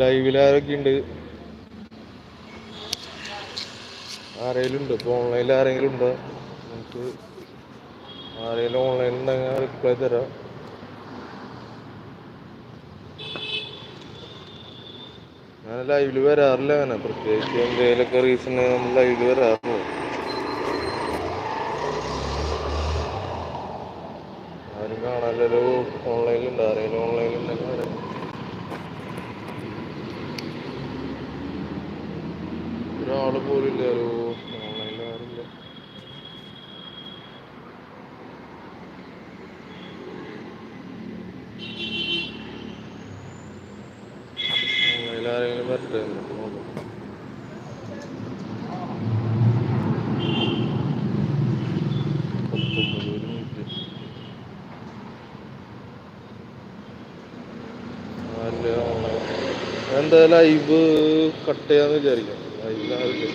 ലൈവിൽ ആരൊക്കെ ഉണ്ട് ആരെങ്കിലും ഉണ്ട് ഇപ്പൊ ഓൺലൈനിൽ ആരെങ്കിലും ഉണ്ടോ? നമുക്ക് ആരെങ്കിലും ഓൺലൈനിൽ ഉണ്ടെങ്കിൽ റിപ്ലൈ തരാം. ഞാൻ ലൈവിൽ വരാറില്ല അങ്ങനെ. പ്രത്യേകിച്ച് എന്തെങ്കിലുമൊക്കെ റീസൺ നമ്മൾ ലൈവിൽ വരാറുള്ളൂ ആരും കാണാനല്ലോ ഓൺലൈനിൽ ഉണ്ട് ആരെങ്കിലും ഓൺലൈനിൽ ഉണ്ടെങ്കിൽ വരാം ഒരാൾ പോലും ഇല്ല. ഒരു ഓൺലൈനിൽ ആരുമില്ല ഓൺലൈനിൽ ആരെങ്കിലും വരട്ടെ എന്നിട്ട് നോക്കാം പത്തൊമ്പത് ഒരു മിനിറ്റ്. ആരില്ല ഓൺലൈൻ എന്താ ലൈവ് കട്ട് ചെയ്യാന്ന് വിചാരിക്കാം ലൈവിൽ ആരില്ല